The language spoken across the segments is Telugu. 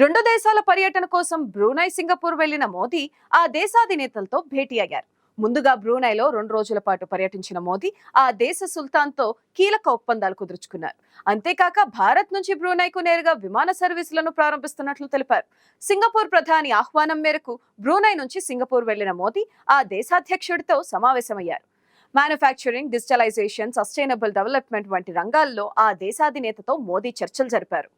రెండు దేశాల పర్యటన కోసం బ్రూనై సింగపూర్ వెళ్ళిన మోదీ ఆ దేశాధినేతలతో భేటీ అయ్యారు. ముందుగా బ్రూనైలో రెండు రోజుల పాటు పర్యటించిన మోదీ ఆ దేశ సుల్తాన్తో కీలక ఒప్పందాలు కుదుర్చుకున్నారు. అంతేకాక భారత్ నుంచి బ్రూనైకు నేరుగా విమాన సర్వీసులను ప్రారంభిస్తున్నట్లు తెలిపారు. సింగపూర్ ప్రధాని ఆహ్వానం మేరకు బ్రూనై నుంచి సింగపూర్ వెళ్ళిన మోదీ ఆ దేశాధ్యక్షుడితో సమావేశమయ్యారు. మ్యానుఫ్యాక్చరింగ్ డిజిటలైజేషన్ సస్టైనబుల్ డెవలప్మెంట్ వంటి రంగాల్లో ఆ దేశాధినేతతో మోదీ చర్చలు జరిపారు.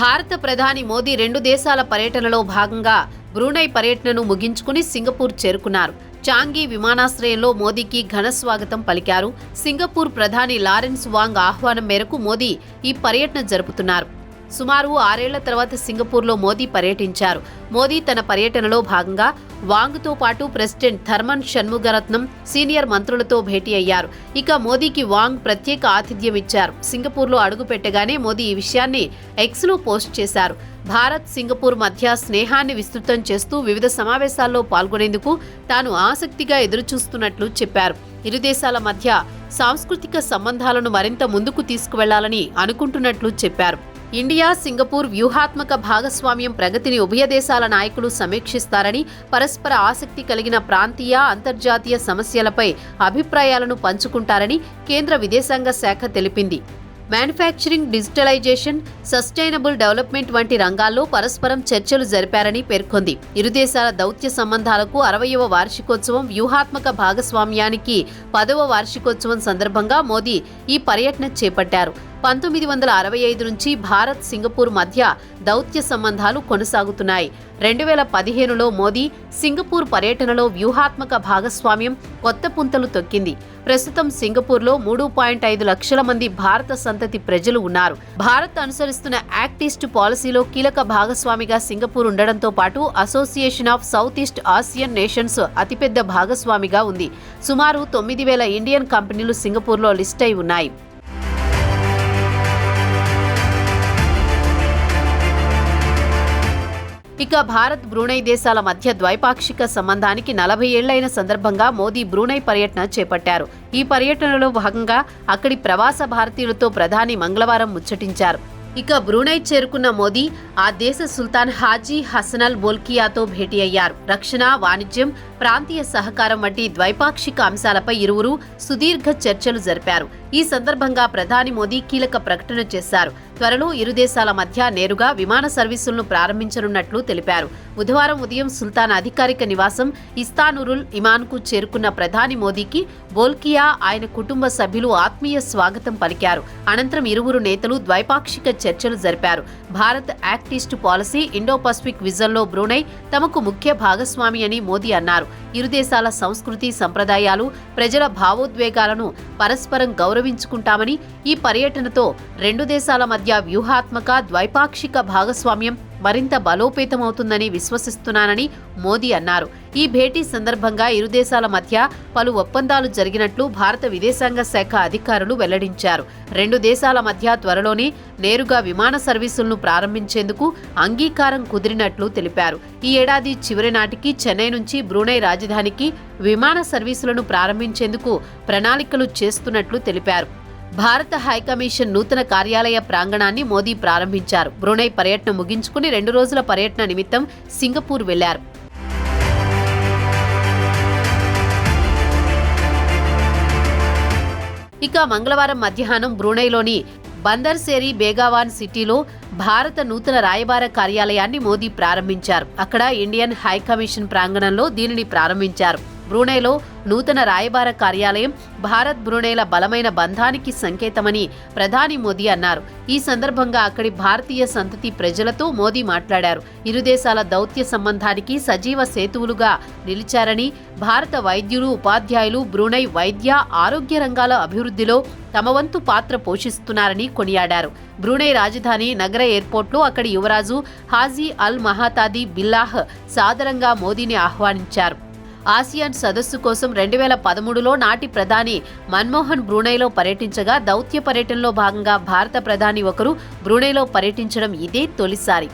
భారత ప్రధాని మోదీ రెండు దేశాల పర్యటనలో భాగంగా బ్రూనై పర్యటనను ముగించుకుని సింగపూర్ చేరుకున్నారు. చాంగి విమానాశ్రయంలో మోదీకి ఘన స్వాగతం పలికారు. సింగపూర్ ప్రధాని లారెన్స్ వాంగ్ ఆహ్వానం మేరకు మోదీ ఈ పర్యటన జరుపుతున్నారు. సుమారు ఆరేళ్ళ తర్వాత సింగపూర్లో మోదీ పర్యటించారు. మోదీ తన పర్యటనలో భాగంగా వాంగ్తో పాటు ప్రెసిడెంట్ థర్మన్ షణ్ముగరత్నం సీనియర్ మంత్రులతో భేటీ అయ్యారు. ఇక మోదీకి వాంగ్ ప్రత్యేక ఆతిథ్యం ఇచ్చారు. సింగపూర్లో అడుగుపెట్టగానే మోదీ ఈ విషయాన్ని ఎక్స్లో పోస్ట్ చేశారు. భారత్ సింగపూర్ మధ్య స్నేహాన్ని విస్తృతం చేస్తూ వివిధ సమావేశాల్లో పాల్గొనేందుకు తాను ఆసక్తిగా ఎదురుచూస్తున్నట్లు చెప్పారు. ఇరు దేశాల మధ్య సాంస్కృతిక సంబంధాలను మరింత ముందుకు తీసుకువెళ్ళాలని అనుకుంటున్నట్లు చెప్పారు. ఇండియా సింగపూర్ వ్యూహాత్మక భాగస్వామ్యం ప్రగతిని ఉభయ దేశాల నాయకులు సమీక్షిస్తారని పరస్పర ఆసక్తి కలిగిన ప్రాంతీయ అంతర్జాతీయ సమస్యలపై అభిప్రాయాలను పంచుకుంటారని కేంద్ర విదేశాంగ శాఖ తెలిపింది. మ్యానుఫ్యాక్చరింగ్ డిజిటలైజేషన్ సస్టైనబుల్ డెవలప్మెంట్ వంటి రంగాల్లో పరస్పరం చర్చలు జరిపారని పేర్కొంది. ఇరు దేశాల దౌత్య సంబంధాలకు అరవయవ వార్షికోత్సవం వ్యూహాత్మక భాగస్వామ్యానికి పదవ వార్షికోత్సవం సందర్భంగా మోదీ ఈ పర్యటన చేపట్టారు. పంతొమ్మిది వందల అరవై ఐదు నుంచి భారత్ సింగపూర్ మధ్య దౌత్య సంబంధాలు కొనసాగుతున్నాయి. రెండు వేల పదిహేనులో మోదీ సింగపూర్ పర్యటనలో వ్యూహాత్మక భాగస్వామ్యం కొత్త పుంతలు తొక్కింది. ప్రస్తుతం సింగపూర్లో మూడు పాయింట్ ఐదు లక్షల మంది భారత సంతతి ప్రజలు ఉన్నారు. భారత్ అనుసరిస్తున్న యాక్ట్ ఈస్ట్ పాలసీలో కీలక భాగస్వామిగా సింగపూర్ ఉండడంతో పాటు Association of South East Asian Nations అతిపెద్ద భాగస్వామిగా ఉంది. సుమారు తొమ్మిది వేల ఇండియన్ కంపెనీలు సింగపూర్లో లిస్ట్ అయి ఉన్నాయి. ఇక భారత్ బ్రూనై దేశాల మధ్య ద్వైపాక్షిక సంబంధానికి నలభై ఏళ్ళైన సందర్భంగా మోదీ బ్రూనై పర్యటన చేపట్టారు. ఈ పర్యటనలో భాగంగా అక్కడి ప్రవాస భారతీయులతో ప్రధాని మంగళవారం ముచ్చటించారు. ఇక బ్రూనై చేరుకున్న మోదీ ఆ దేశ సుల్తాన్ హాజీ హసనల్ బోల్కియాతో భేటీ అయ్యారు. రక్షణ వాణిజ్యం ప్రాంతీయ సహకారం వంటి ద్వైపాక్షిక అంశాలపై ఇరువురు సుదీర్ఘ చర్చలు జరిపారు. ఈ సందర్భంగా ప్రధాని మోదీ కీలక ప్రకటన చేశారు. త్వరలో ఇరు దేశాల మధ్య నేరుగా విమాన సర్వీసులను ప్రారంభించనున్నట్లు తెలిపారు. బుధవారం ఉదయం సుల్తాన్ అధికారిక నివాసం ఇస్తానురుల్ ఇమాన్కు చేరుకున్న ప్రధాని మోదీకి బోల్కియా ఆయన కుటుంబ సభ్యులు ఆత్మీయ స్వాగతం పలికారు. అనంతరం ఇరువురు నేతలు ద్వైపాక్షిక చర్చలు జరిపారు. Bharat act east policy Indo Pacific విజన్లో Brunei తమకు ముఖ్య భాగస్వామి అని మోదీ అన్నారు. ఇరు దేశాల సంస్కృతి సంప్రదాయాలు ప్రజల భావోద్వేగాలను పరస్పరం గౌరవించుకుంటామని ఈ పర్యటనతో రెండు దేశాల మధ్య వ్యూహాత్మక ద్వైపాక్షిక భాగస్వామ్యం మరింత బలోపేతమవుతుందని విశ్వసిస్తున్నానని మోదీ అన్నారు. ఈ భేటీ సందర్భంగా ఇరు దేశాల మధ్య పలు ఒప్పందాలు జరిగినట్లు భారత విదేశాంగ శాఖ అధికారులు వెల్లడించారు. రెండు దేశాల మధ్య త్వరలోనే నేరుగా విమాన సర్వీసులను ప్రారంభించేందుకు అంగీకారం కుదిరినట్లు తెలిపారు. ఈ ఏడాది చివరి నాటికి చెన్నై నుంచి బ్రూనై రాజధానికి విమాన సర్వీసులను ప్రారంభించేందుకు ప్రణాళికలు చేస్తున్నట్లు తెలిపారు. భారత హైకమిషన్ నూతన కార్యాలయ ప్రాంగణాన్ని మోదీ ప్రారంభించారు. బ్రునై పర్యటన ముగించుకుని రెండు రోజుల పర్యటన నిమిత్తం సింగపూర్ వెళ్ళారు. ఇక మంగళవారం మధ్యాహ్నం బ్రూనైలోని బందర్సేరి బేగావాన్ సిటీలో భారత నూతన రాయబార కార్యాలయాన్ని మోదీ ప్రారంభించారు. అక్కడ ఇండియన్ హైకమిషన్ ప్రాంగణంలో దీనిని ప్రారంభించారు. బ్రూనైలో నూతన రాయబార కార్యాలయం భారత్ బ్రూనైల బలమైన బంధానికి సంకేతమని ప్రధాని మోదీ అన్నారు. ఈ సందర్భంగా అక్కడి భారతీయ సంతతి ప్రజలతో మోదీ మాట్లాడారు. ఇరు దేశాల దౌత్య సంబంధానికి సజీవ సేతువులుగా నిలిచారని భారత వైద్యులు ఉపాధ్యాయులు బ్రూనై వైద్య ఆరోగ్య రంగాల అభివృద్ధిలో తమ వంతు పాత్ర పోషిస్తున్నారని కొనియాడారు. బ్రూనై రాజధాని నగర ఎయిర్పోర్ట్లో అక్కడి యువరాజు హాజీ అల్ మహాతాది బిల్లాహ్ సాదరంగా మోదీని ఆహ్వానించారు. ఆసియాన్ సదస్సు కోసం రెండు వేల పదమూడులో నాటి ప్రధాని మన్మోహన్ బ్రూనైలో పర్యటించగా దౌత్య పర్యటనలో భాగంగా భారత ప్రధాని ఒకరు బ్రూనైలో పర్యటించడం ఇదే తొలిసారి.